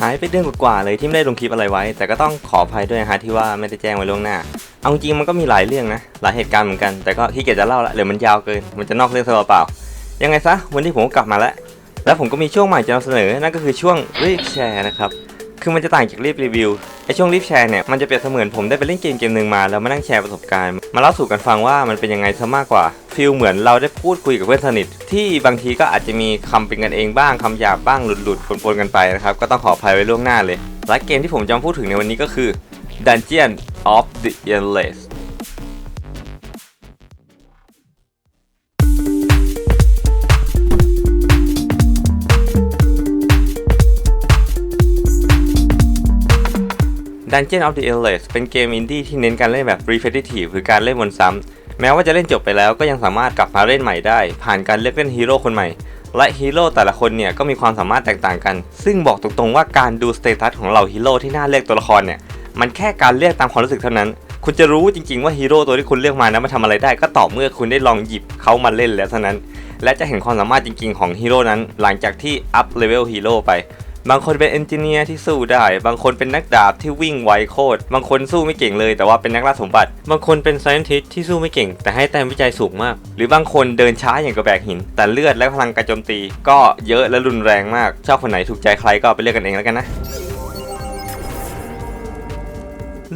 หายไปเดือนกว่าๆเลยที่ไม่ได้ลงคลิปอะไรไว้ แต่ก็ต้องขออภัยด้วยนะฮะที่ว่าไม่ได้แจ้งไว้ล่วงหน้า เอาจริงมันก็มีหลายเรื่องนะ หลายเหตุการณ์เหมือนกัน แต่ก็ขี้เกียจจะเล่าละเดี๋ยวมันยาวเกิน มันจะนอกเรื่องซะเปล่าๆยังไงซะวันนี้ผมก็กลับมาแล้ว แล้วผมก็มีช่วงใหม่จะนำเสนอ นั่นก็คือช่วงรีบแชร์นะครับ คือมันจะต่างจากรีบรีวิว อช่วงรีบแชร์เนี่ยมันจะเปรียบเสมือนผมได้ไปเล่นเกมเกมหนึ่งมาแล้วมานั่งแชร์ประสบการณ์ มาเล่าสู่กันฟังว่ามันเป็นยังไงซะมากกว่าฟีลเหมือนเราได้พูดคุยกับเพื่อนสนิท ที่บางทีก็อาจจะมีคำเป็นกันเองบ้างคำหยาบบ้างหลุดๆปนๆกันไปนะครับก็ต้องขออภัยไว้ล่วงหน้าเลยและเกมที่ผมจะพูดถึงในวันนี้ก็คือ Dungeon of the Endless Dungeon of the Endless เป็นเกมอินดี้ที่เน้นการเล่นแบบ repetitive หรือการเล่นวนซ้ำ แม้ว่าจะเล่นจบไปแล้วก็ยังสามารถกลับมาเล่นใหม่ได้ ผ่านการเลือกเล่นฮีโร่คนใหม่ และฮีโร่แต่ละคนเนี่ยก็มีความสามารถแตกต่างกัน ซึ่งบอกตรงๆว่าการดูสเตตัสของเหล่าฮีโร่ที่น่าเลือกตัวละครเนี่ย มันแค่การเลือกตามความรู้สึกเท่านั้น คุณจะรู้จริงๆว่าฮีโร่ตัวที่คุณเลือกมานั้นมาทำอะไรได้ ก็ต่อเมื่อคุณได้ลองหยิบเขามาเล่นแล้วเท่านั้น และจะเห็นความสามารถจริง ๆ ของฮีโร่นั้นหลังจากที่อัพเลเวลฮีโร่ไป บางคนเป็นเอนจิเนียร์ที่สู้ได้ บางคนเป็นนักดาบที่วิ่งไวโคตร บางคนสู้ไม่เก่งเลย แต่ว่าเป็นนักล่าสมบัติ บางคนเป็นไซ i อนติสที่สู้ไม่เก่ง แต่ให้แต้มวิจัยสูงมาก หรือบางคนเดินช้าอย่างกระแบกหิน แต่เลือดและพลังการโจมตี ก็เยอะและรุนแรงมาก ชอบคนไหนถูกใจใครก็ไปเลือกกันเองแล้วกันนะ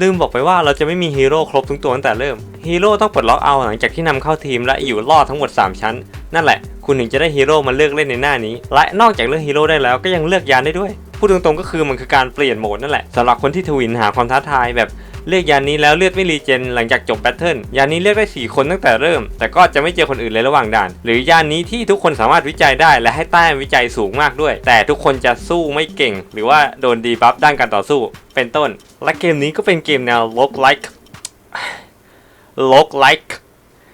ลืมบอกไปว่าเราจะไม่มีฮีโร่ครบทุกตัวตั้งแต่เริ่ม ฮีโร่ต้องปลดล็อกเอาหลังจากที่นำเข้าทีมและอยู่รอดทั้งหมด 3 ชั้น นั่นแหละ คุณถึงจะได้ฮีโร่มาเลือกเล่นในหน้านี้ และนอกจากเลือกฮีโร่ได้แล้วก็ยังเลือกยานได้ด้วย พูดตรงๆก็คือมันคือการเปลี่ยนโหมดนั่นแหละสำหรับคนที่ทวินหาความท้าทายแบบเลือกยานนี้แล้วเลือดไม่รีเจนหลังจากจบแบทเทิลยานนี้เลือกได้ 4 คนตั้งแต่เริ่ม แต่ก็จะไม่เจอคนอื่นเลยระหว่างด่าน หรือยานนี้ที่ทุกคนสามารถวิจัยได้และให้แต้มวิจัยสูงมากด้วย แต่ทุกคนจะสู้ไม่เก่ง หรือว่าโดนดีบัฟด้านการต่อสู้ เป็นต้น และเกมนี้ก็เป็นเกมแนว rogue like rogue like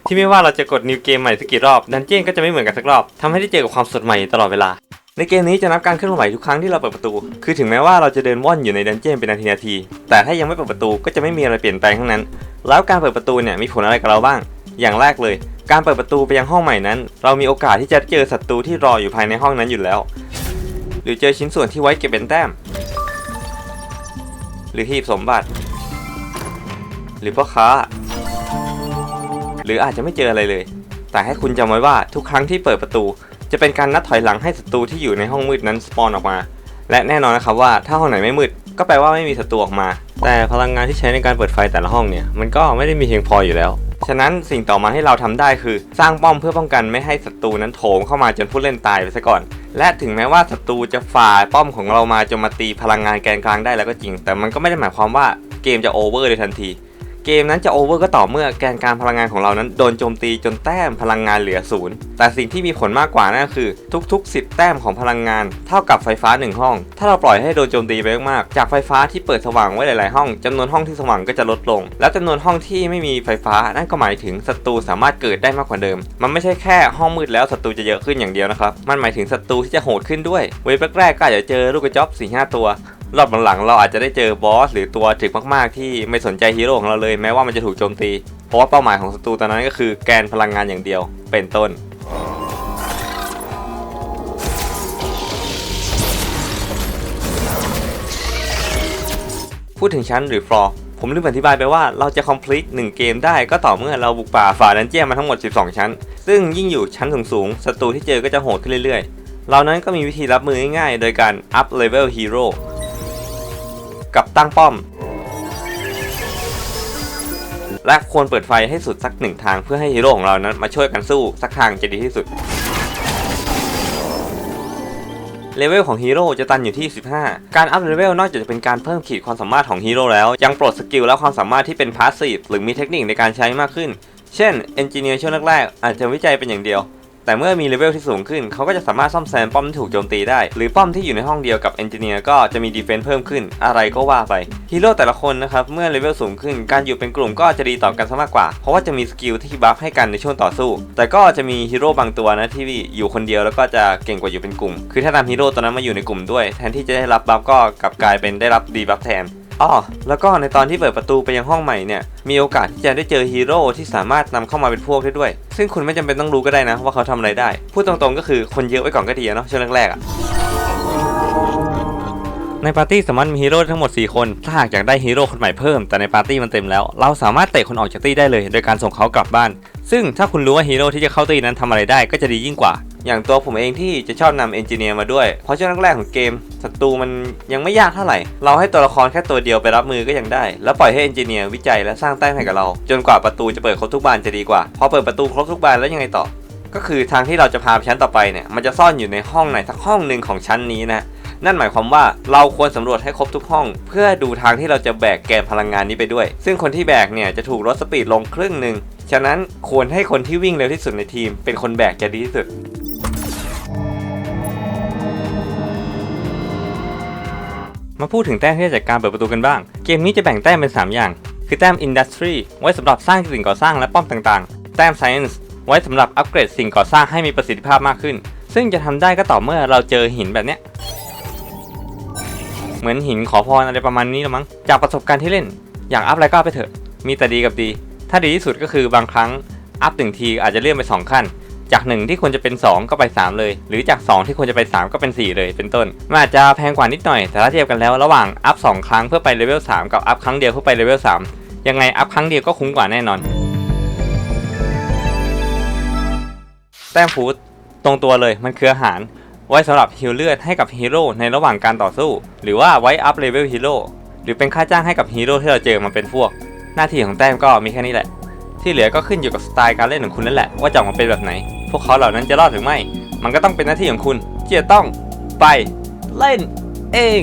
ที่ไม่ว่าเราจะกดนิวเกมใหม่สักกี่รอบดันเจี้ยนก็จะไม่เหมือนกันสักรอบทำให้ได้เจอกับความสดใหม่ตลอดเวลา ในเกมนี้จะนับการเคลื่อนไหวทุกครั้งที่เราเปิดประตู คือถึงแม้ว่าเราจะเดินว่อนอยู่ในดันเจี้ยนเป็นนาทีนาที แต่ถ้ายังไม่เปิดประตูก็จะไม่มีอะไรเปลี่ยนแปลงทั้งนั้น แล้วการเปิดประตูเนี่ยมีผลอะไรกับเราบ้าง อย่างแรกเลย การเปิดประตูไปยังห้องใหม่นั้น เรามีโอกาสที่จะเจอศัตรูที่รออยู่ภายในห้องนั้นอยู่แล้ว หรือเจอชิ้นส่วนที่ไว้เก็บเป็นแต้ม หรือหีบสมบัติ หรือพ่อค้า หรืออาจจะไม่เจออะไรเลย แต่ให้คุณจำไว้ว่าทุกครั้งที่เปิดประตู จะเป็นการนัดถอยหลังให้ศัตรูที่อยู่ในห้องมืดนั้นสปอนออกมา และแน่นอนนะครับว่าถ้าห้องไหนไม่มืด ก็แปลว่าไม่มีศัตรูออกมา แต่พลังงานที่ใช้ในการเปิดไฟแต่ละห้องเนี่ยมันก็ไม่ได้มีเพียงพออยู่แล้ว ฉะนั้นสิ่งต่อมาให้เราทำได้คือ สร้างป้อมเพื่อป้องกันไม่ให้ศัตรูนั้นโถมเข้ามาจนผู้เล่นตายไปซะก่อน และถึงแม้ว่าศัตรูจะฝ่าป้อมของเรามาจนมาตีพลังงานแกนกลางได้แล้วก็จริง แต่มันก็ไม่ได้หมายความว่าเกมจะโอเวอร์เลยทันที เกมนั้นจะโอเวอร์ก็ต่อเมื่อแกนกลางพลังงานของเรานั้นโดนโจมตีจนแต้มพลังงานเหลือศูนย์แต่สิ่งที่มีผลมากกว่านั่นก็คือ ทุก ๆ 10 แต้มของพลังงาน เท่ากับไฟฟ้า 1 ห้อง ถ้าเราปล่อยให้โดนโจมตีไปมากๆจากไฟฟ้าที่เปิดสว่างไว้หลายๆห้องจำนวนห้องที่สว่างก็จะลดลง แล้วจำนวนห้องที่ไม่มีไฟฟ้านั่นก็หมายถึงศัตรูสามารถเกิดได้มากกว่าเดิม มันไม่ใช่แค่ห้องมืดแล้วศัตรูจะเยอะขึ้นอย่างเดียวนะครับมันหมายถึงศัตรูที่จะโหดขึ้นด้วยเวฟแรกๆก็อาจจะเจอลูกกระจอก4 5ตัว รอบหลังๆเราอาจจะได้เจอบอสหรือตัวถึกมากๆ ที่ไม่สนใจฮีโร่ของเราเลยแม้ว่ามันจะถูกโจมตี เพราะว่าเป้าหมายของศัตรูตอนนั้นก็คือแกนพลังงานอย่างเดียวเป็นต้นพูดถึงชั้นหรือฟลอร์ผมลืมอธิบายไปว่าเราจะ complete 1 เกมได้ก็ต่อเมื่อเราบุกป่าฝ่าดันเจี้ยนมาทั้งหมด 12 ชั้น ซึ่งยิ่งอยู่ชั้นสูงๆศัตรูที่เจอก็จะโหดขึ้นเรื่อยๆ เรานั้นก็มีวิธีรับมือง่ายๆ โดยการ up level hero กับตั้งป้อม และควรเปิดไฟให้สุดสักหนึ่งทางเพื่อให้ฮีโร่ของเรานั้นมาช่วยกันสู้สักทางจะดีที่สุดเลเวลของฮีโร่จะตันอยู่ที่ 15 การอัพเลเวลนอกจากจะเป็นการเพิ่มขีดความสามารถของฮีโร่แล้ว ยังปลดสกิลและความสามารถที่เป็นพาสซีฟหรือมีเทคนิคในการใช้มากขึ้น เช่นเอนจิเนียร์ช่วงแรกๆอาจจะวิจัยเป็นอย่างเดียว แต่เมื่อมีเลเวลที่สูงขึ้น เขาก็จะสามารถซ่อมแซมป้อมที่ถูกโจมตีได้ หรือป้อมที่อยู่ในห้องเดียวกับเอนจิเนียร์ก็จะมีดีเฟนซ์เพิ่มขึ้น อะไรก็ว่าไปฮีโร่แต่ละคนนะครับเมื่อเลเวลสูงขึ้น การอยู่เป็นกลุ่มก็จะดีต่อกันซะมากกว่า เพราะว่าจะมีสกิลที่บัฟให้กันในช่วงต่อสู้ แต่ก็จะมีฮีโร่บางตัวนะที่อยู่คนเดียวแล้วก็จะเก่งกว่าอยู่เป็นกลุ่ม คือถ้านำฮีโร่ตัวนั้นมาอยู่ในกลุ่มด้วย แทนที่จะได้รับบัฟก็กลับกลายเป็นได้รับดีบัฟแทน อ๋อแล้วก็ในตอนที่เปิดประตูไปยังห้องใหม่เนี่ย มีโอกาสที่จะได้เจอฮีโร่ที่สามารถนำเข้ามาเป็นพวกได้ด้วย ซึ่งคุณไม่จำเป็นต้องรู้ก็ได้นะ ว่าเขาทำอะไรได้ พูดตรงๆก็คือคนเยอะไว้ก่อนก็ดีเนาะช่วงแรกๆอะในปาร์ตี้สามารถมีฮีโร่ทั้งหมด 4 คน ถ้าหากอยากได้ฮีโร่คนใหม่เพิ่ม แต่ในปาร์ตี้มันเต็มแล้ว เราสามารถเตะคนออกจากตี้ได้เลย โดยการส่งเขากลับบ้าน ซึ่งถ้าคุณรู้ว่าฮีโร่ที่จะเข้าตี้นั้นทำอะไรได้ก็จะดียิ่งกว่า อย่างตัวผมเองที่จะชอบนำเอนจิเนียร์มาด้วย เพราะช่วงแรกๆของเกมศัตรูมันยังไม่ยากเท่าไหร่ เราให้ตัวละครแค่ตัวเดียวไปรับมือก็ยังได้ แล้วปล่อยให้เอนจิเนียร์วิจัยและสร้างแต้มให้กับเรา จนกว่าประตูจะเปิดครบทุกบานจะดีกว่า พอเปิดประตูครบทุกบานแล้วยังไงต่อ ก็คือทางที่เราจะพาไปชั้นต่อไปเนี่ยมันจะซ่อนอยู่ในห้องไหนสักห้องหนึ่งของชั้นนี้นะนั่นหมายความว่าเราควรสำรวจให้ครบทุกห้อง เพื่อดูทางที่เราจะแบกแกนพลังงานนี้ไปด้วย ซึ่งคนที่แบกเนี่ยจะถูกลดสปีดลงครึ่งหนึ่งฉะนั้นควรให้คนที่วิ่งเร็วที่สุดในทีม เป็นคนแบกจะดีที่สุด มาพูดถึงแต้มที่จะจัดการเปิดประตูกันบ้าง เกมนี้จะแบ่งแต้มเป็น 3 อย่าง คือแต้ม Industry ไว้สำหรับสร้างสิ่งก่อสร้างและป้อมต่างๆ แต้ม Science ไว้สำหรับอัปเกรดสิ่งก่อสร้างให้มีประสิทธิภาพมากขึ้น ซึ่งจะทำได้ก็ต่อเมื่อเราเจอหินแบบเนี้ย เหมือนหินขอพรอะไรประมาณนี้ละมั้ง จากประสบการณ์ที่เล่น อยากอัพอะไรก็ไปเถอะ มีแต่ดีกับดี ถ้าดีที่สุดก็คือบางครั้งอัพหนึ่งทีอาจจะเลื่อนไป 2 ขั้น จาก 1 ที่ควรจะเป็น 2 ก็ไป 3 เลย หรือจาก 2 ที่ควรจะไป 3 ก็เป็น 4 เลย เป็นต้นมันอาจจะแพงกว่านิดหน่อย แต่ถ้าเทียบกันแล้วระหว่างอัพ2ครั้งเพื่อไปเลเวล3กับอัพครั้งเดียวเพื่อไปเลเวล3ยังไงอัพครั้งเดียวก็คุ้มกว่าแน่นอน แต้มฟูดตรงตัวเลยมันคืออาหาร ไว้สำหรับฮิลเลือดให้กับฮีโร่ในระหว่างการต่อสู้ หรือว่าไว้อัพเลเวลฮีโร่หรือเป็นค่าจ้างให้กับฮีโร่ที่เราเจอมาเป็นพวก หน้าที่ของแต้มก็มีแค่นี้แหละ ที่เหลือก็ขึ้นอยู่กับสไตล์การเล่นของคุณนั่นแหละว่าจะออกมาเป็นแบบไหน พวกเขาเหล่านั้นจะรอดหรือไม่ มันก็ต้องเป็นหน้าที่ของคุณที่จะต้องไปเล่นเอง